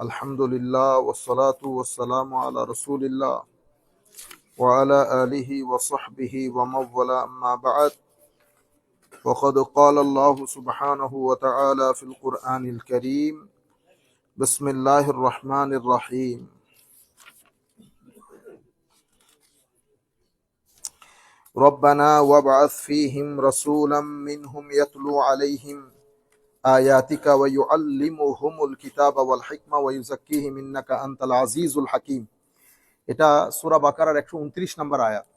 الحمد لله والصلاة والسلام على رسول الله وعلى آله وصحبه ومن ولا أما بعد. وقد قال الله سبحانه وتعالى في القرآن الكريم بسم الله الرحمن الرحيم. ربنا وابعث فيهم رسولا منهم يتلو عليهم আয়াতিকা ওয়া ইউআল্লিমুহুমুল কিতাবা ওয়াল হিকমা ওয়া ইউযাক্কিহিম ইন্নাকা আনতাল আজিজুল হাকিম এটা সুরা বাকারার 129 নম্বর আয়াত।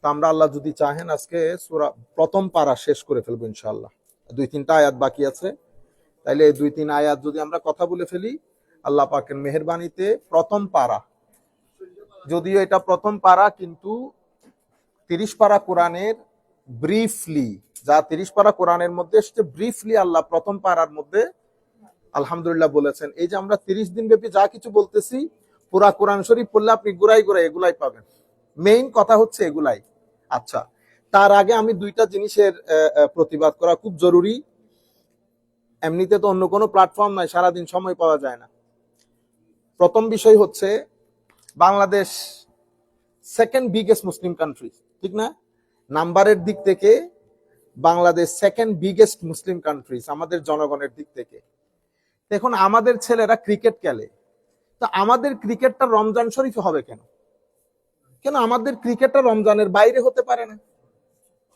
তো আমরা আল্লাহ যদি চাহেন আজকে সুরা প্রথম পারা শেষ করে ফেলব ইনশাল্লাহ দুই তিনটা আয়াত বাকি আছে। তাইলে দুই তিন আয়াত যদি আমরা কথা বলে ফেলি, আল্লাহ পাকের মেহরবানিতে প্রথম পারা। যদিও এটা প্রথম পারা, কিন্তু তিরিশ পারা কোরআনের ব্রিফলি যা তিরিশ পারা কোরআনের মধ্যে এসছে ব্রিফলি আল্লাহ প্রথম পারার মধ্যে আলহামদুলিল্লাহ বলেছেন। এই যে আমরা তিরিশ দিন ব্যাপী যা কিছু বলতেছি, পুরা কোরআন শরীফ পড়লে আপনি গুড়াই গুড়াই এগুলাই পাবেন। মেইন কথা হচ্ছে এগুলাই। আচ্ছা তার আগে আমি দুইটা জিনিসের প্রতিবাদ করা খুব জরুরি। এমনিতে তো অন্য কোনো প্ল্যাটফর্ম নাই, সারাদিন সময় পাওয়া যায় না। প্রথম বিষয় হচ্ছে, Bangladesh second biggest Muslim country ঠিক না? নাম্বারের দিক থেকে Bangladesh second biggest Muslim countries আমাদের জনগণের দিক থেকে। দেখুন, আমাদের ছেলেরা ক্রিকেট খেলে। তো আমাদের ক্রিকেটটা রমজান শরীফে হবে কেন? কেন আমাদের ক্রিকেটটা রমজানের বাইরে হতে পারে না?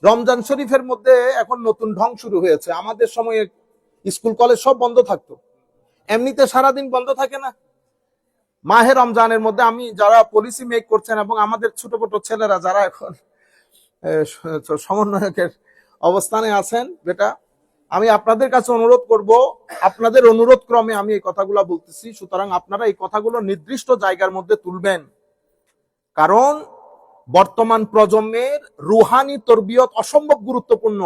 রমজান শরীফের মধ্যে এখন নতুন ঢং শুরু হয়েছে। আমাদের সময়ে স্কুল, কলেজ সব বন্ধ থাকতো। এমনিতে সারাদিন বন্ধ থাকে না। মাহে রমজানের মধ্যে আমি যারা পলিসি মেক করছেন এবং আমাদের ছোট ছোট ছেলেরা যারা এখন সমন্বয়কের অবস্থানে আছেন, বেটা। আমি আপনাদের কাছে অনুরোধ করব, আপনাদের অনুরোধ ক্রমে আমি এই কথাগুলো বলতেছি, সুতরাং আপনারা এই কথাগুলো নির্দিষ্ট জায়গার মধ্যে তুলবেন। কারণ বর্তমান প্রজন্মের রুহানি তরবিয়ত অসম্ভব গুরুত্বপূর্ণ।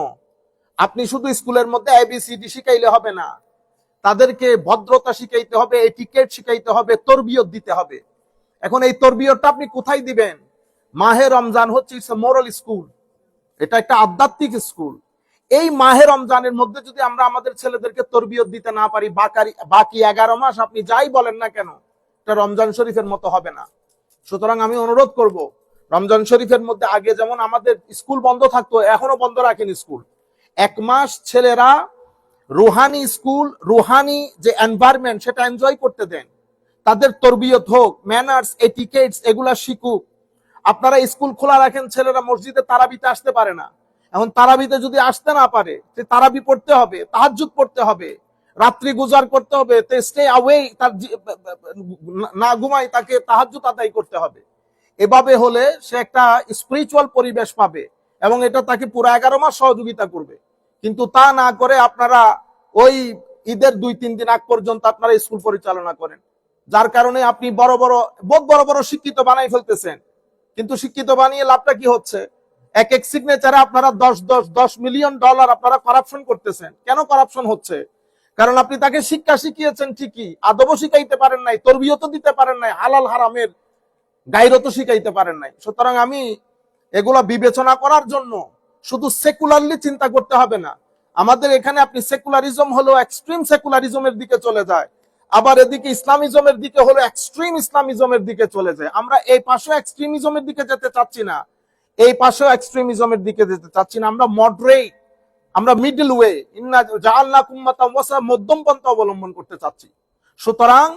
আপনি শুধু স্কুলের মধ্যে এবিসিডি শিখাইলে হবে না, তাদেরকে ভদ্রতা শিখাইতে হবে এটিকেট শিখাইতে হবে, তরবিয়ত দিতে হবে। এখন এই তরবিয়তটা আপনি কোথায় দিবেন? মাহে রমজান হচ্ছে মোরাল স্কুল এটা একটা আধ্যাত্মিক স্কুল। এই মাহে রমজানের মধ্যে যদি আমরা আমাদের ছেলেদেরকে তরবিয়ত দিতে না পারি বাকি এগারো মাস আপনি যাই বলেন না কেন, এটা রমজান শরীফের মতো হবে না। সুতরাং আমি অনুরোধ করব, রমজান শরীফের মধ্যে আগে যেমন আমাদের স্কুল বন্ধ থাকতো, এখনও বন্ধ রাখেন স্কুল। এক মাস ছেলেরা রুহানি স্কুল, রুহানি যে এনভায়রনমেন্ট সেটা এনজয় করতে দেন। তাদের তরবিয়ত হোক ম্যানার্স এটিকেটস এগুলা শিখুক। আপনারা স্কুল খোলা রাখেন, ছেলেরা মসজিদে তারাবিতে আসতে পারে না। এখন তারাবিতে যদি আসতে না পারে, সে তারাবি পড়তে হবে, তাহাজ্জুদ পড়তে হবে, রাত্রি গুজার করতে হবে স্টে আওয়ে তার না ঘুমাই তাকে তাহাজ্জুদ আদায় করতে হবে। এভাবে হলে সে একটা স্পিরিচুয়াল পরিবেশ পাবে এবং এটা তাকে পুরো এগারো মাস সহযোগিতা করবে। কিন্তু তা না করে আপনারা ওই ঈদের দুই, তিন দিন আগ পর্যন্ত আপনারা স্কুল পরিচালনা করেন। যার কারণে আপনি বড় বড় বড় বড় শিক্ষিত বানাই ফেলতেছেন। কিন্তু শিক্ষিত বানিয়ে লাভটা কি হচ্ছে? এক এক সিগনেচারে আপনারা দশ দশ দশ মিলিয়ন ডলার আপনারা করাপশন করতেছেন। কেন করাপশন হচ্ছে? কারণ আপনি তাকে শিক্ষা শিখিয়েছেন ঠিকই, আদবও শিখাইতে পারেন নাই তরবিয়ত দিতে পারেন নাই, হালাল হারামের গাইরত শিখাইতে পারেন নাই। সুতরাং আমি এগুলা বিবেচনা করার জন্য শুধু সেকুলারলি চিন্তা করতে হবে না। আমাদের এখানে আপনি সেকুলারিজম হলো এক্সট্রিম সেকুলারিজমের দিকে চলে যায়। আবার এদিকে ইসলামিজমের দিকে হলো এক্সট্রিম ইসলামিজমের দিকে চলে যায়। আমরা এই পাশে এক্সট্রিমিজমের দিকে যেতে চাচ্ছি না। এই পাশেও এক্সট্রিমিজমের দিকে যেতে চাচ্ছি না। আমরা মডারেট আমরা মিডল ওয়ে ইন্না জাআলনা কুম্মাতাম ওয়াসা মধ্যম পন্থা অবলম্বন করতে চাচ্ছি। সুতরাং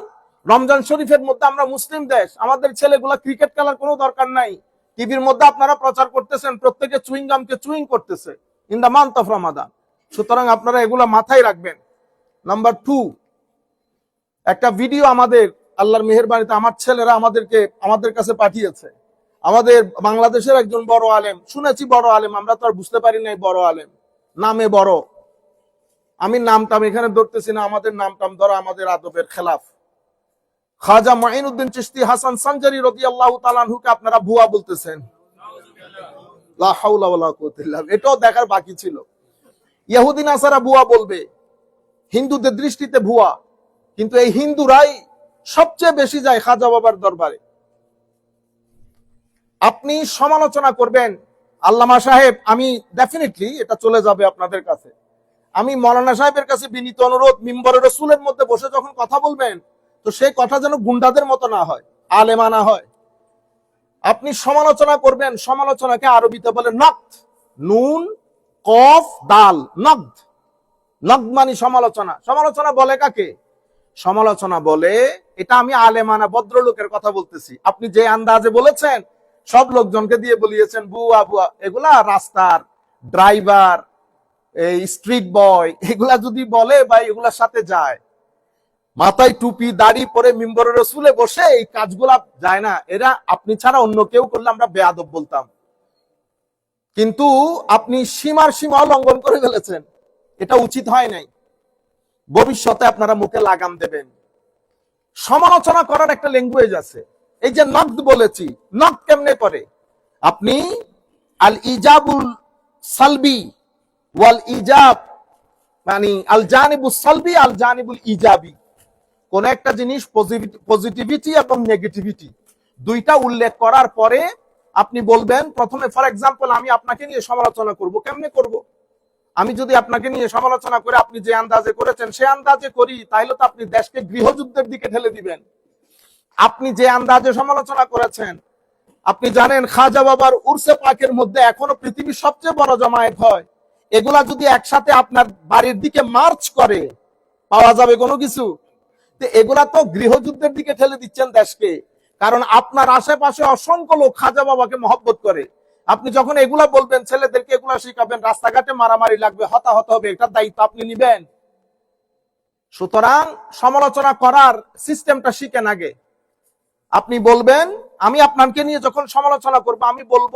রমজান শরীফের মধ্যে আমরা মুসলিম দেশ, আমাদের ছেলেগুলা ক্রিকেট খেলার কোনো দরকার নাই। টিভির মধ্যে আপনারা প্রচার করতেছেন, প্রত্যেকে চুইং গামকে চুইং করতেছে in the month of Ramadan সুতরাং আপনারা এগুলা মাথায় রাখবেন। নাম্বার টু একটা ভিডিও আমাদের, আল্লাহর মেহেরবানিতে আমার ছেলেরা আমাদেরকে, আমাদের কাছে পাঠিয়েছে। আমাদের বাংলাদেশের একজন বড় আলেম, শুনেছি বড় আলেম, আমরা তো আর বুঝতে পারি নাই বড় আলেম। নামে বড়। আমি নামটাম এখানে ধরতেছি না, আমাদের নামটাম ধরা আমাদের আদবের খেলাফ। খাজা মাইনুদ্দিন চিশতি হাসান সানজারি রদি আল্লাহ তালানহুকে আপনারা ভুয়া বলতেছেন। এটাও দেখার বাকি ছিল। ইহুদিন আসারা ভুয়া বলবে। হিন্দুদের দৃষ্টিতে ভুয়া। কিন্তু এই হিন্দুরাই সবচেয়ে বেশি যায় খাজা বাবার দরবারে। আপনি সমালোচনা করবেন, আল্লামা সাহেব, আমি ডেফিনেটলি এটা চলে যাবে আপনাদের কাছে। আমি মৌলানা সাহেবের কাছে বিনীত অনুরোধ মিম্বরের রসুলের মধ্যে বসে যখন কথা বলবেন, তো সেই কথা যেন গুন্ডাদের মতো না হয়, আলেমা না হয়। আপনি সমালোচনা করবেন, সমালোচনাকে আরবিতে বলে নক্ত নুন, কফ, দাল, নগ্দ। নগ্দ মানে সমালোচনা। সমালোচনা বলে কাকে? সমালোচনা বলে, এটা আমি আলেমানা ভদ্রলোকের কথা বলতেছি। আপনি যে আন্দাজে বলেছেন, সব লোকজনকে দিয়ে বলিয়েছেন, বুয়া বুয়া। এগুলা রাস্তার ড্রাইভার, এই স্ট্রিট বয়, এগুলা যদি বলে বা এগুলার সাথে যায়। মাথায় টুপি, দাড়ি পরে মিম্বরের রসুলে বসে এই কাজগুলা যায় না। এরা, আপনি ছাড়া অন্য কেউ করলে আমরা বেয়াদব বলতাম। কিন্তু আপনি সীমার সীমা লঙ্ঘন করে ফেলেছেন। এটা উচিত হয় নাই। ভবিষ্যতে আপনারা মুখে লাগাম দেবেন। সমালোচনা করার একটা ল্যাঙ্গুয়েজ আছে। এই যে নকদ বলেছি নক কেমনে করে আপনি আল ইজাবুল সালবি ওয়াল ইজাব মানে আল জানিবুল সালবি, আল জানিবুল ইজাবি। কোন একটা জিনিস পজিটিভিটি এবং নেগেটিভিটি দুইটা উল্লেখ করার পরে আপনি বলবেন, প্রথমে ফর এক্সাম্পল আমি আপনাকে নিয়ে সমালোচনা করব, কেমনে করব? আমি যদি আপনাকে নিয়ে সমালোচনা করে আপনি যে আন্দাজে করেছেন, সে আন্দাজে করি, তাইলে তো আপনি দেশকে গৃহযুদ্ধের দিকে ঠেলে দিবেন। আপনি যে আন্দাজে সমালোচনা করেছেন, আপনি জানেন খাজা বাবার উর্সে পাকের মধ্যে এখনও পৃথিবীর সবচেয়ে বড় জমায়েত হয়। এগুলা যদি একসাথে আপনার বাড়ির দিকে মার্চ করে, পাওয়া যাবে কোনো কিছু? তো এগুলা তো গৃহযুদ্ধের দিকে ঠেলে দিচ্ছেন দেশকে। কারণ আপনার আশেপাশে অসংখ্য লোক খাজা বাবাকে মহব্বত করে। আপনি যখন এগুলা বলবেন, ছেলেদেরকে এগুলা শিখাবেন, রাস্তাঘাটে মারামারি লাগবে, হতাহত হবে, এটার দায়িত্ব আপনি নিবেন। সুতরাং সমালোচনা করার সিস্টেমটা শিখেন আগে। আপনি বলবেন, আমি আপনাকে নিয়ে যখন সমালোচনা করব, আমি বলব,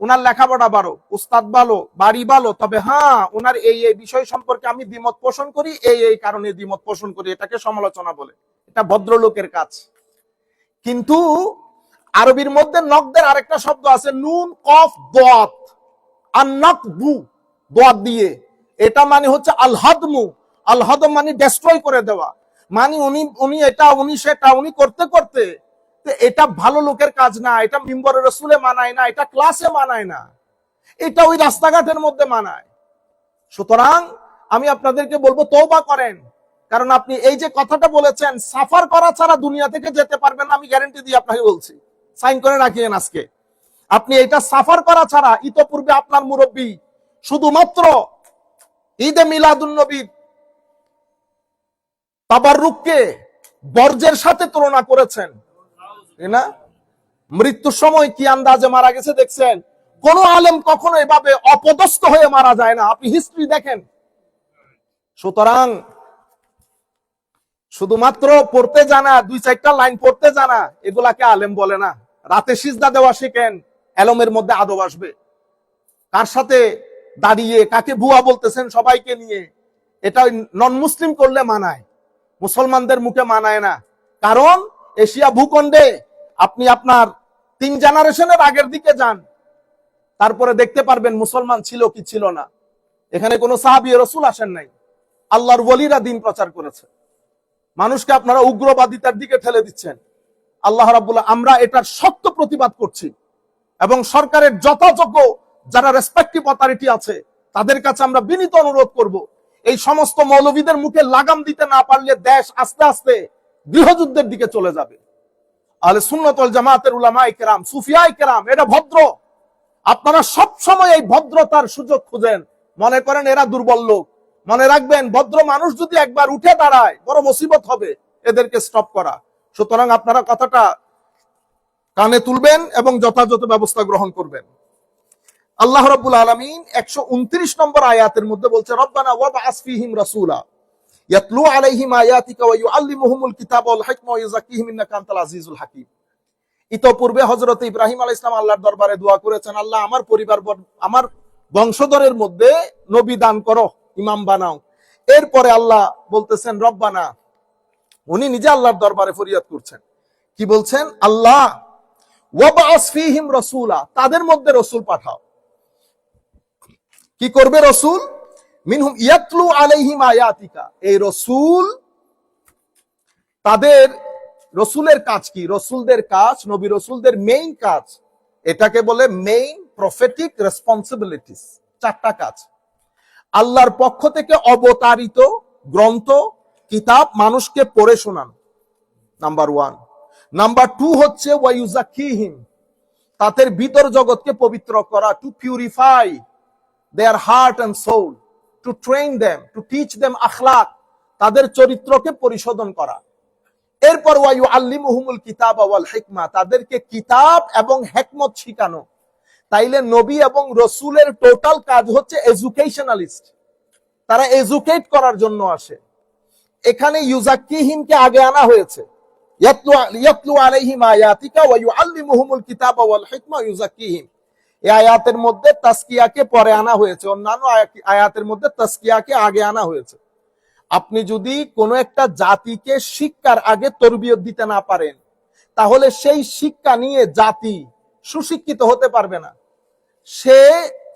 উনার লেখাপড়া ভালো, উস্তাদ ভালো, বাড়ি ভালো, তবে হ্যাঁ উনার এই এই বিষয় সম্পর্কে আমি দ্বিমত পোষণ করি, এই এই কারণে দ্বিমত পোষণ করি। এটাকে সমালোচনা বলে। এটা ভদ্রলোকের কাজ। কিন্তু আরবির মধ্যে নকদের আরেকটা শব্দ আছে, নুন, কফ, দোয়াত। আর নক বু দোয়াত দিয়ে। এটা মানে হচ্ছে আলহাদমু। আলহাদম মানে ডেস্ট্রয় করে দেওয়া। মানে উনি উনি এটা, উনি সেটা, উনি করতে করতে। এটা ভালো লোকের কাজ না, এটা মিম্বরের রসুলে মানায় না, এটা ক্লাসে মানায় না। এটা ওই রাস্তাঘাটের মধ্যে মানায়। সুতরাং আমি আপনাদেরকে বলব তৌবা করেন। কারণ আপনি এই যে কথাটা বলেছেন, সাফার করা ছাড়া দুনিয়া থেকে যেতে পারবেন আমি গ্যারেন্টি দিয়ে আপনাকে বলছি। সাইন করে রাখিয়েন আজকে। আপনি এটা সাফার করা ছাড়া ইতোপূর্বে আপনার মুরব্বী শুধুমাত্র ঈদে মিলাদুন নবীর তাবাররুককে বর্জ্যের সাথে তুলনা করেছেন। না? মৃত্যুর সময় কি আন্দাজে মারা গেছে দেখছেন? কোন আলেম কখনো এভাবে অপদস্থ হয়ে মারা যায় না। আপনি হিস্ট্রি দেখেন। সুতরাং শুধুমাত্র পড়তে জানা, দুই চারটা লাইন পড়তে জানা, এগুলাকে আলেম বলে না। রাতে সিজদা দেওয়া শেখেন, এলমের মধ্যে আদব আসবে। কার সাথে দাঁড়িয়ে, কাকে ভুয়া বলতেছেন সবাইকে নিয়ে, এটা নন মুসলিম করলে মানায়, মুসলমানদের মুখে মানায় না। কারণ এশিয়া ভূখণ্ডে আপনি আপনার তিন জেনারেশনের আগের দিকে যান, তারপরে দেখতে পারবেন মুসলমান ছিল কি ছিল না। এখানে কোনো সাহাবি রসুল আসেন নাই। আল্লাহর ওলিরা দিন প্রচার করেছে। মানুষকে আপনারা উগ্রবাদিতার দিকে ঠেলে দিচ্ছেন। আল্লাহ রাবুল্লাহ আমরা এটার শক্ত প্রতিবাদ করছি। এবং সরকারের যথাযোগ্য যারা রেসপেক্টিভ অথরিটি আছে, তাদের কাছে আমরা বিনীত অনুরোধ করব, এই সমস্ত মৌলবীদের মুখে লাগাম দিতে না পারলে দেশ আস্তে আস্তে গৃহযুদ্ধের দিকে চলে যাবে। আহলে সুন্নতল জামাতের উলামায়ে কেরাম, সুফিয়ায়ে কেরাম এটা ভদ্র। আপনারা সব সময় এই ভদ্রতার সুযোগ খুঁজেন। মনে করেন এরা দুর্বল লোক। মনে রাখবেন, ভদ্র মানুষ যদি একবার উঠে দাঁড়ায়, বড় মুসিবত হবে, এদেরকে স্টপ করা। সুতরাং আপনারা কথাটা কানে তুলবেন এবং যথাযথ ব্যবস্থা গ্রহণ করবেন। আল্লাহ রাব্বুল আলামিন 129 নম্বর আয়াতের মধ্যে বলছে, রব্বানা রাসূলা, ইয়াতলু আলাইহিম আয়াতিকা ওয়া ইউআল্লিমুহুমুল ওয়াল হিকমা ওয়া ইন্নাকা আনতাল আজিজুল ইতোপূর্বে হযরত ইব্রাহিম আলাইহিস সালাম আল্লাহর দরবারে দোয়া করেছেন, আল্লাহ, আমার পরিবার বর- আমার বংশধরের মধ্যে নবী দান করো, ইমাম বানাও। এরপরে আল্লাহ বলতেছেন, রব্বানা উনি নিজে আল্লাহর দরবারে ফরিয়াদ করছেন। কি বলছেন? আল্লাহ ওয়াবআস ফীহিম রাসূলা, তাদের মধ্যে রসুল পাঠাও। কি করবে রসুল? মিনহুম ইয়াতলু আলাইহিম আয়াতিকা। এই রসুল, তাদের রসুলের কাজ কি? রসুলদের কাজ, নবী রসুলদের মেইন কাজ। এটাকে বলে মেইন প্রফেটিক রেসপন্সিবিলিটিস চারটা কাজ। আল্লাহর পক্ষ থেকে অবতারিত গ্রন্থ কিতাব মানুষকে পড়ে শোনানো। নাম্বার ওয়ান নাম্বার টু হচ্ছে ওয়াইউজাকিহিম তাদের ভিতর জগৎকে পবিত্র করা to purify their heart and soul to train them to teach them আখলাক তাদের চরিত্রকে পরিশোধন করা। এরপর ওয়াইউ আল্লিমুহুমুল কিতাব আওয়াল হেকমা তাদেরকে কিতাব এবং হেকমত শিখানো। তাইলে নবী এবং রসুলের টোটাল কাজ হচ্ছে এজুকেশনালিস্ট তারা এজুকেট করার জন্য আসে। এখানে ইউজাক্কিহিমকে আগে আনা হয়েছে। আয়াতের মধ্যে পরে আনা হয়েছে। অন্যান্য আয়াতের মধ্যে আগে আনা হয়েছে। আপনি যদি কোনো একটা জাতিকে শিক্ষার আগে তরবিয়ত দিতে না পারেন, তাহলে সেই শিক্ষা নিয়ে জাতি সুশিক্ষিত হতে পারবে না। সে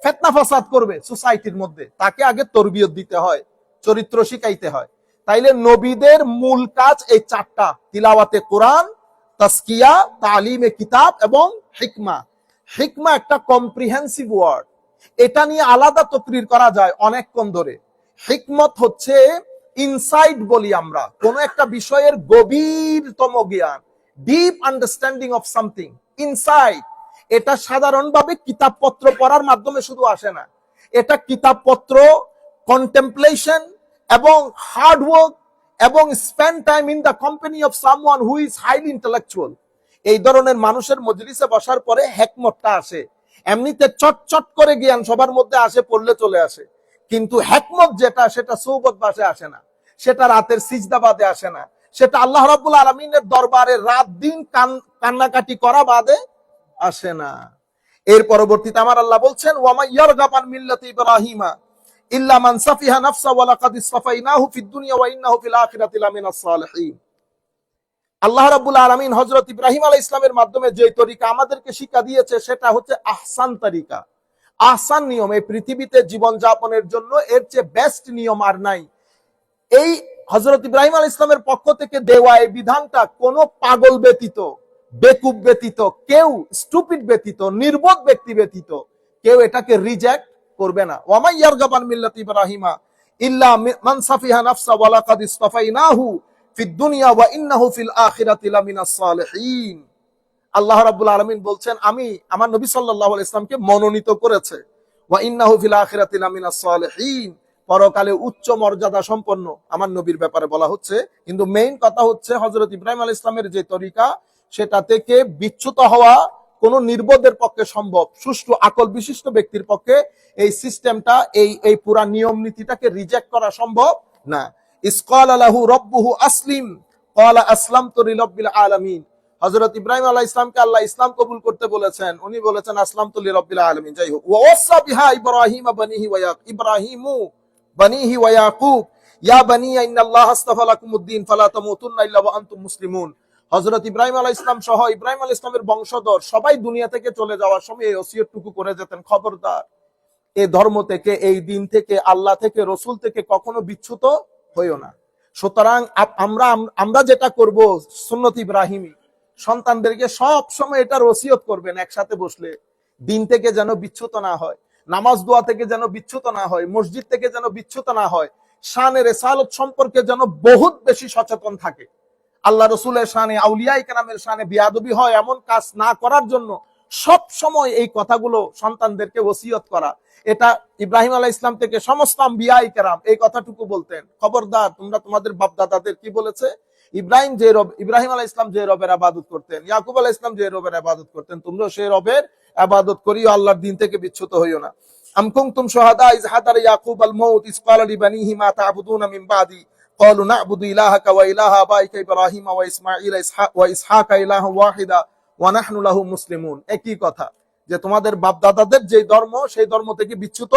ফেতনা ফাসাদ করবে সোসাইটির মধ্যে। তাকে আগে তরবিয়ত দিতে হয়, চরিত্র শিখাইতে হয়। তাইলে নবীদের মূল কাজ এই চারটা, তিলাওয়াতে কোরআন তাসকিয়া তালিমে কিতাব এবং হিকমা। হিকমা একটা কম্প্রিহেন্সিভ ওয়ার্ড এটা নিয়ে আলাদা তকরির করা যায় অনেকক্ষণ ধরে। হিকমত হচ্ছে ইনসাইট বলি আমরা। কোন একটা বিষয়ের গভীরতম জ্ঞান deep understanding of something insight এটা সাধারণভাবে কিতাবপত্র পড়ার মাধ্যমে শুধু আসে না। এটা কিতাবপত্র কন্টেম্পলেশন এবং হার্ড ওয়ার্ক এবং spend time in the company of someone who is highly intellectual এই ধরনের মানুষের মজলিসে বসার পরে হেকমতটা আসে। এমনিতে চট চট করে জ্ঞান সবার মধ্যে আসে, পড়লে চলে আসে। কিন্তু হেকমত যেটা, সেটা সৌবত বাসে আসে না। সেটা রাতের সিজদাবাদে আসে না। সেটা আল্লাহ রাব্বুল আলমিনের দরবারে রাত দিন কান কান্নাকাটি করা বাদে আসে না। এর পরবর্তীতে আমার আল্লাহ বলছেন ওয়ামা ইয়ারগাবান মিল্লাতি ইব্রাহিমা। ইল্লা মান সাফিহা নাফসা ওয়া লাকাদ ইসতাফাইনাহু ফিদ দুনিয়া ওয়া ইন্নাহু ফিল আখিরাতি লামিনাস সালিহিন। আল্লাহ রাব্বুল আলামিন হযরত ইব্রাহিম আলাইহিস ইসলামের মাধ্যমে যে তরিকা আমাদেরকে শিক্ষা দিয়েছে, সেটা হচ্ছে আহসান তরিকা। আহসান পৃথিবীতে জীবন যাপনের জন্য এর চেয়ে বেস্ট নিয়ম আর নাই। এই হযরত ইব্রাহিম আলাইহিস ইসলামের পক্ষ থেকে দেওয়া এই বিধানটা কোনো পাগল ব্যতীত, বেকুব ব্যতীত, কেউ স্টুপিড ব্যতীত, নির্বোধ ব্যক্তি ব্যতীত, কেউ এটাকে রিজেক্ট করবে না। ইয়ারগাবান মিল্লাত ইব্রাহিমা ইল্লা মান সাফিহা নাফসা ইসতাফাইনাহু ফিদ দুনিয়া ওয়া ইন্নাহু ফিল আখিরাতি লামিনাস সালিহিন। আল্লাহ রাব্বুল আলামিন বলছেন, আমি আমার নবী সাল্লাল্লাহু আলাইহি মনোনীত করেছে। ওয়া ইন্নাহু ফিল আখিরাতি লামিনাস সালিহিন। পরকালে উচ্চ মর্যাদা সম্পন্ন আমার নবীর ব্যাপারে বলা হচ্ছে। কিন্তু মেইন কথা হচ্ছে হযরত ইব্রাহিম ইসলামের যে তরিকা, সেটা থেকে বিচ্যুত হওয়া কোন নির্বোধের পক্ষে সম্ভব, সুষ্ঠু, আকল, বিশিষ্ট ব্যক্তির পক্ষে এই সিস্টেমটা, এই এই পুরা নিয়ম নীতিটাকে রিজেক্ট করা সম্ভব না। আলাহু রব্বুহু আসলিম, ক্বালা আসলামতু লিরাব্বিল আলামিন। হযরত ইব্রাহিম আলাইহিস ইসলামকে আল্লাহ ইসলাম কবুল করতে বলেছেন, উনি বলেছেন আসলামতু লিরাব্বিল আলামিন। যাই হোক ওয়াসা বিহা ইব্রাহিম বানিহি ওয়া ইয়াক, ইব্রাহিমু বানিহি ওয়া ইয়াকুব। ইয়া বানিয়া ইন্নাল্লাহা আস্তাফা ফালা তামুতুন্না ইল্লা ওয়া আনতুম মুসলিমুন। হযরত ইব্রাহিম আলাইহিস ইসলাম সহ ইব্রাহিম আলাইহিস ইসলামের বংশধর সবাই দুনিয়া থেকে চলে যাওয়ার সময় এই ওসিয়তটুকু করে যেতেন। খবরদার। এই ধর্ম থেকে, এই দিন থেকে, আল্লাহ থেকে, রসুল থেকে কখনো বিচ্ছুত হইও না। সুতরাং আমরা আমরা যেটা করব, সুন্নত ইব্রাহিমী সন্তানদেরকে সব সময় এটা রসিয়ত করবেন একসাথে বসলে। দিন থেকে যেন বিচ্যুত না হয়, নামাজ দোয়া থেকে যেন বিচ্যুত না হয়, মসজিদ থেকে যেন বিচ্যুত না হয় শানের রেসালত সম্পর্কে যেন বহুত বেশি সচেতন থাকে। আল্লাহ রসুলের সানে আউলিয়াই কেনামের সানে বিয়াদবি হয়, এমন কাজ না করার জন্য সব সময় এই কথাগুলো সন্তানদেরকে ওসিয়ত করা। এটা ইব্রাহিম আলাহ ইসলাম থেকে সমস্ত বিয়াই কেরাম এই কথাটুকু বলতেন। খবরদার, তোমরা তোমাদের বাপদাদাদের কি বলেছে? ইব্রাহিম যে রব, ইব্রাহিম আলাহ ইসলাম যে রবের আবাদত করতেন, ইয়াকুব আলাহ ইসলাম যে রবের আবাদত করতেন তোমরা সে রবের আবাদত করিও, আল্লাহর দিন থেকে বিচ্ছুত হইও না। আমকুম তুম সোহাদা ইজহাদার ইয়াকুব আল মৌত ইসকাল আলী বানিহি মা তাবুদুন মিন বাদি। قالوا نعبد إلهك وإله آبائك إبراهيم وإسماعيل إسحاق- وإسحاق إلها واحدا ونحن له مسلمون একই কথা যে তোমাদের বাপ দাদাদের যে ধর্ম সেই ধর্ম থেকে বিচ্যুত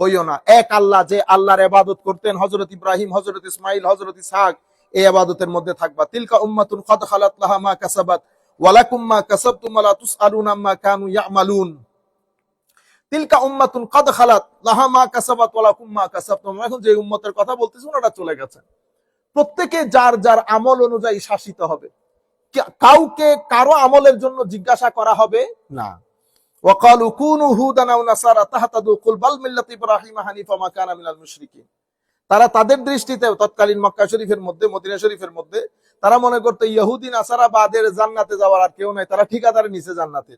হইও না এক আল্লাহ যে আল্লাহর ইবাদত করতেন হযরত ইব্রাহিম হযরত ইসমাইল হযরত ইসহাক এই ইবাদতের মধ্যে থাকবা তিলকা উম্মাতুন কদ খালাত লাহা মা কাসাবাত ওয়ালাকুম মা কাসাবতুম ওয়া লা তুসআলুনা আম্মা কানু ইয়ামালুন তিলকা উম্মাতুন কদ খালাত লাহা মা কাসাবাত ওয়ালাকুম মা কাসাবতুম এখন যে উম্মতের কথা বলতেছি ওনারা চলে গেছেন প্রত্যেকে যার যার আমল অনুযায়ী শাসিত হবে কা- কাউকে কারো আমলের জন্য জিজ্ঞাসা করা হবে না وقالوا كونوا هودا او نصارى تهتدوا قل بل ملة ابراهيم حنيفا ما كان من المشركين তারা তাদের দৃষ্টিতে তৎকালীন মক্কা শরীফের মধ্যে মদিনা শরীফের মধ্যে তারা মনে করতো ইহুদি নাসারা বাদের জান্নাতে যাওয়ার আর কেউ নাই তারা ঠিকাদারের নিচে জান্নাতে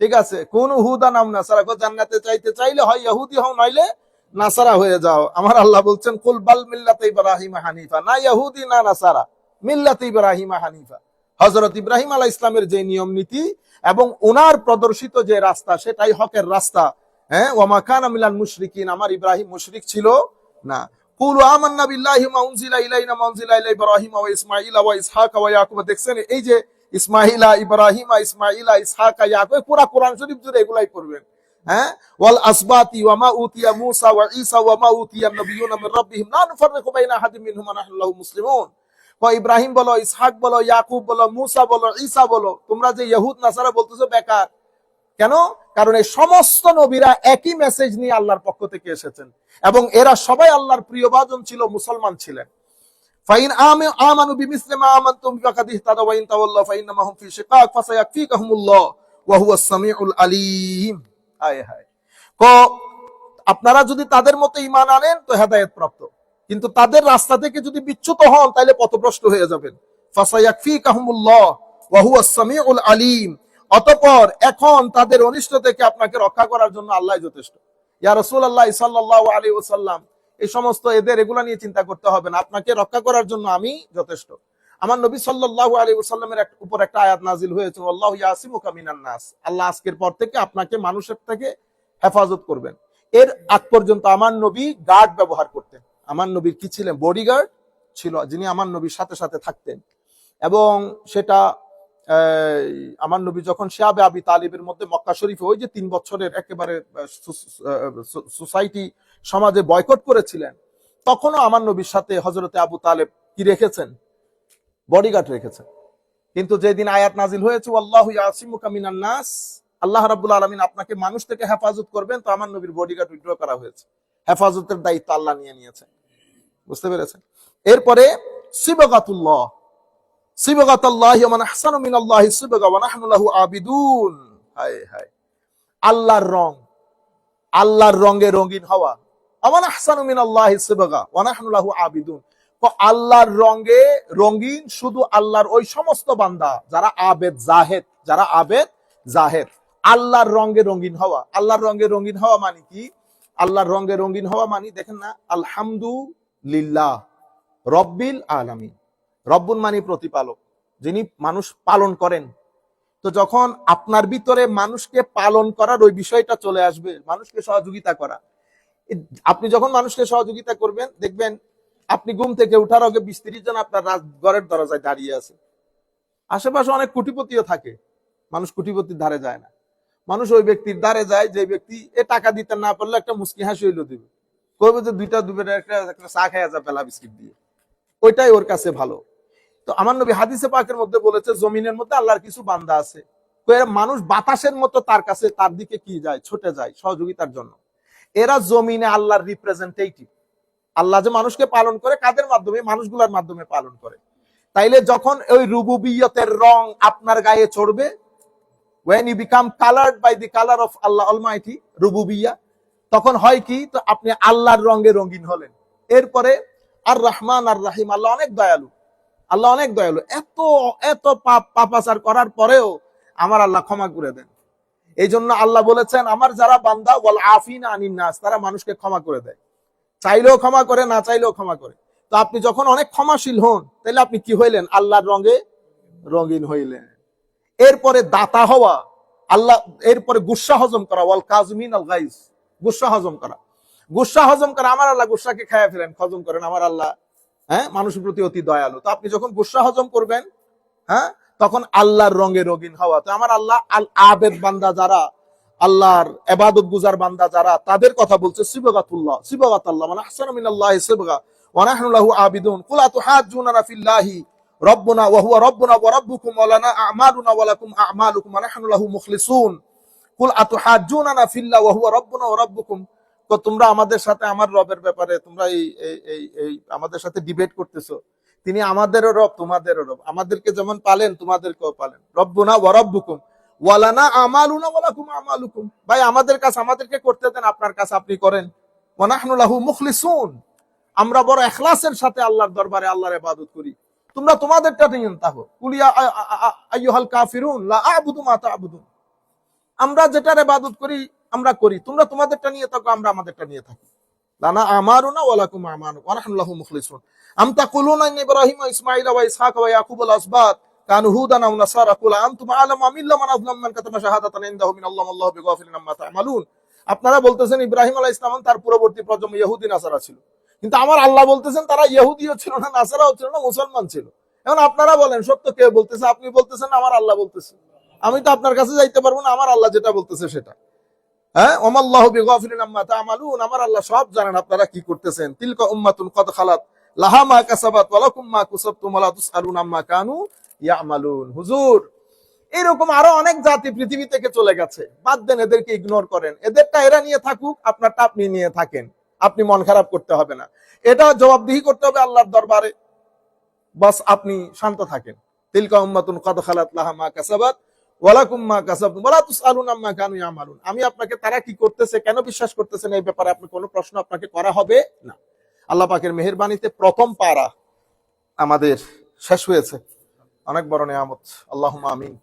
ঠিক আছে? কোন হুদা নাম নাসারা জান্নাতে চাইতে চাইলে হয় ইহুদি হও, নইলে নাসারা হয়ে যাও। আমার আল্লাহ বলছেন, কুল বাল মিল্লাতে ইব্রাহিম হানিফা। না ইহুদি, না নাসারা। মিল্লাতে ইব্রাহিম হানিফা। হজরত ইব্রাহিম আলাহ ইসলামের যে নিয়ম নীতি এবং ওনার প্রদর্শিত যে রাস্তা, সেটাই হকের রাস্তা। হ্যাঁ? ওমা খান মিলান মুশরিকিন। আমার ইব্রাহিম মুশরিক ছিল না। কুলু আমান্না বিল্লাহি মা উনজিলা ইলাইনা, মা উনজিলা ইলা ইব্রাহিম ওয়া ইসমাঈলা ওয়া ইসহাক ওয়া ইয়াকুব। দেখছেন? এই যে ইসমাঈলা ইব্রাহিমা ইসমাঈলা ইসহাক, ইয়াকুব পুরা কোরআন শরীফ জুড়ে এগুলাই পড়বেন। হ্যাঁ? ওয়াল আসবাতি ওয়া মা উতিয়া মূসা ওয়া ঈসা ওয়া মা উতিয়া মির রাব্বিহিম। লা নুফাররিকু বাইনা মিনহুম নাহনু লাহু মুসলিমুন। ইব্রাহিম বলো, ইসহাক বলো, ইয়াকুব বলো বলো, ঈসা বলো, তোমরা যে ইহুদ, নাসারা বলতেছো বেকার। কেন? কারণ এই সমস্ত নবীরা একই মেসেজ নিয়ে আল্লাহর পক্ষ থেকে এসেছেন। এবং এরা সবাই আল্লাহর প্রিয়ভাজন ছিল, মুসলমান ছিলেন। মা আমানতুম ফাকাদ ইহতাদা ওয়া ইন তাওয়াল্লাউ ফাইন্নামা হুম ফি শিকাক ফাসায়াকফিকাহুমুল্লাহ ওয়া হুয়াস সামিউল আলিম হায় হায়। আপনারা যদি তাদের মতো ঈমান আনেন, তো হেদায়েত প্রাপ্ত কিন্তু তাদের রাস্তা থেকে যদি বিচ্যুত হন, তাহলে পথভ্রষ্ট হয়ে যাবেন। ফাসায়াকফিকাহুমুল্লাহ আলিম। অতঃপর এখন তাদের অনিষ্ট থেকে আপনাকে রক্ষা করার জন্য আল্লাহ যথেষ্ট। ইয়া রাসূলুল্লাহ সাল্লাল্লাহু আলাইহি ওয়াসাল্লাম এই সমস্ত এদের এগুলা নিয়ে চিন্তা করতে হবে না। আপনাকে রক্ষা করার জন্য আমি যথেষ্ট। আমার নবী সাল্লাল্লাহু আলাইহি ওয়াসাল্লামের এক- উপর একটা আয়াত নাজিল হয়েছে আল্লাহু নাস। আল্লাহ আজকের পর থেকে আপনাকে মানুষের থেকে হেফাজত করবেন। এর আগ পর্যন্ত আমার নবী গার্ড ব্যবহার করতেন। আমার নবীর কি ছিলেন? বডিগার্ড ছিল, যিনি আমার নবীর সাথে সাথে থাকতেন। এবং সেটা আমার নবী যখন শিয়াবে আবি তালিবের মধ্যে মক্কা শরীফে ওই যে তিন বছরের একেবারে সোসাইটি সমাজে বয়কট করেছিলেন, তখনও আমার নবীর সাথে হজরতে আবু তালেব কি রেখেছেন? বডিগার্ড রেখেছেন। কিন্তু যেদিন আয়াত নাজিল হয়েছে আল্লাহ নাস আল্লাহ রাব্বুল আলামিন আপনাকে মানুষ থেকে হেফাজত করবেন, তো আমার নবীর বডিগার্ড উইথড্র করা হয়েছে। হেফাজতের দায়িত্ব আল্লাহ নিয়ে নিয়েছেন। বুঝতে পেরেছেন? এরপরে, সিবগাতুল্লাহ আল্লাহর রং, আল্লাহর রঙে রঙিন হওয়া। আমান আল্লাহর রঙে, রঙিন শুধু আল্লাহর ওই সমস্ত বান্দা, যারা আবেদ জাহেদ, যারা আবেদ জাহেদ। আল্লাহর রঙে রঙিন হওয়া। আল্লাহর রঙে রঙিন হওয়া মানে কি? আল্লাহর রঙে রঙিন হওয়া মানে দেখেন না রব্বিল মানি প্রতিপালক, যিনি মানুষ পালন করেন। তো যখন আপনার ভিতরে মানুষকে পালন করার ওই বিষয়টা চলে আসবে, মানুষকে সহযোগিতা করা আপনি যখন মানুষকে সহযোগিতা করবেন, দেখবেন আপনি ঘুম থেকে উঠার আগে বিশ তিরিশ জন আপনার ঘরের দরজায় দাঁড়িয়ে আছে। আশেপাশে অনেক কোটিপতিও থাকে। মানুষ কোটিপতির ধারে যায় না। মানুষ ওই ব্যক্তির ধারে যায়, যে ব্যক্তি এ টাকা দিতে না পারলে একটা মুসকি হাসি হইল দিবে। কইবে যে দুইটা দুবের একটা চা খাইয়া যা পেলা বিস্কিট দিয়ে। ওইটাই ওর কাছে ভালো। তো আমার নবী হাদিসে পাকের মধ্যে বলেছে, জমিনের মধ্যে আল্লাহর কিছু বান্দা আছে। মানুষ বাতাসের মতো তার কাছে, তার দিকে কি যায়? ছুটে যায় সহযোগিতার জন্য। এরা জমিনে আল্লাহর রিপ্রেজেন্টেটিভ আল্লাহ যে মানুষকে পালন করে, কাদের মাধ্যমে? মানুষগুলোর মাধ্যমে পালন করে। তাইলে যখন ওই রুবুবিয়তের রং আপনার গায়ে চড়বে, when you become colored by the color of Allah Almighty, রুবুবিয়া, তখন হয় কি? তো আপনি আল্লাহর রঙে রঙিন হলেন। এরপরে আর রহমান আর রাহিম আল্লাহ অনেক দয়ালু। আল্লাহ অনেক দয়ালু। এত এত পাপ, পাপাচার করার পরেও আমার আল্লাহ ক্ষমা করে দেন। এই জন্য আল্লাহ বলেছেন, আমার যারা বান্দা বল আফিন আনিন নাস তারা মানুষকে ক্ষমা করে দেয়। চাইলেও ক্ষমা করে, না চাইলেও ক্ষমা করে। তো আপনি যখন অনেক ক্ষমাশীল হন, তাহলে আপনি কি হইলেন? আল্লাহর রঙে রঙিন হইলেন। এরপরে দাতা হওয়া, আল্লাহ, এরপরে গুসা হজম করা, ওয়াল কাজমিন আল গাইস, গুসা হজম করা। গুসা হজম করা, আমার আল্লাহ গুসাকে খায়া ফেলেন, হজম করেন। আমার আল্লাহ হ্যাঁ মানুষের প্রতি অতি দয়ালু। তো আপনি যখন গুসা হজম করবেন হ্যাঁ তখন আল্লাহর রঙে রঙিন হওয়া। তো আমার আল্লাহ আল আবেদ বান্দা যারা, আল্লাহর এবাদত গুজার বান্দা যারা, তাদের কথা বলছে সিবগাতুল্লাহ, সিবগাতাল্লাহ মানে আহসানু মিনাল্লাহি সিবগা, ওয়া নাহনু লাহু আবিদুন। কুল আতুহাজ্জুনা ফিল্লাহি, রব্বুনা, ওয়া হুয়া রব্বুনা, ওয়া রাব্বুকুম ওয়া লানা আ'মালুনা, ওয়া লাকুম আ'মালুকুম, ওয়া নাহনু লাহু মুখলিসুন। কুল আতুহাজ্জুনা ফিল্লাহ, ওয়া হুয়া রব্বুনা, ওয়া রাব্বুকুম। তো তোমরা আমাদের সাথে আমার রবের ব্যাপারে, তোমরা এই এই এই আমাদের সাথে ডিবেট করতেছো। তিনি আমাদেরও রব, তোমাদেরও রব। আমাদেরকে যেমন পালেন, তোমাদেরকেও পালেন। রব্বুনা ওয়া রাব্বুকুম। ওয়ালানা আমালুনা ওয়ালাকুম আমালুকুম। ভাই, আমাদের কাছে আমাদেরকে করতে দেন, আপনার কাছে আপনি করেন। ওয়া লাহু মুখলিসুন। আমরা বড় ইখলাসের সাথে আল্লাহর দরবারে আল্লাহর ইবাদত করি। তোমরা তোমাদেরটা নিয়ে থাকো কুলিয়া আইয়ুহাল কাফিরুন, লা আ'বুদু মা তা'বুদুন। আমরা যেটার ইবাদত করি, আমরা করি। তোমরা তোমাদেরটা নিয়ে থাকো, আমরা আমাদেরটা নিয়ে থাকি। লানা আমারুনা ওয়া লাকুম আমানু মুখলিসুন। আম তাকুলুনা ইন ইব্রাহিম ওয়া ইসমাঈল ওয়া ইসহাক ওয়া ইয়াকুব আসবাত, কানু হুদান আও নাসারা কুল আনতুম আম ইল্লা মান আযলাম মান শাহাদাতান ইনদাহু মিন আল্লাহ আল্লাহু বিগাফিলিন আম্মা আপনারা বলতেছেন ইব্রাহিম আলাইহিস সালাম তার পূর্ববর্তী প্রজন্ম ইহুদি, নাসারা ছিল। কিন্তু আমার আল্লাহ বলতেছেন তারা ইহুদিও ছিল না, নাসারাও ছিল না, মুসলমান ছিল। এখন আপনারা বলেন, সত্য কে বলতেছে? আপনি বলতেছেন, আমার আল্লাহ বলতেছে। আমি তো আপনার কাছে যাইতে পারব না, আমার আল্লাহ যেটা বলতেছে সেটা। হ্যাঁ? এরকম আরও অনেক জাতি পৃথিবী থেকে চলে গেছে। বাদ দেন এদেরকে ইগনোর করেন। এদেরটা এরা নিয়ে থাকুক আপনারটা আপনি নিয়ে থাকেন। আপনি মন খারাপ করতে হবে না। এটা জবাবদিহি করতে হবে আল্লাহর দরবারে। বাস আপনি শান্ত থাকেন। তিলকা উম্মাতুন কদ খালাত লাহা মা কাসাবাত আমি আপনাকে, তারা কি করতেছে, কেন বিশ্বাস করতেছেন এই ব্যাপারে আপনি কোনো প্রশ্ন আপনাকে করা হবে না। আল্লাহ পাকের মেহেরবানীতে প্রথম পারা আমাদের শেষ হয়েছে। অনেক বড় নিয়ামত। আল্লাহ আমিন।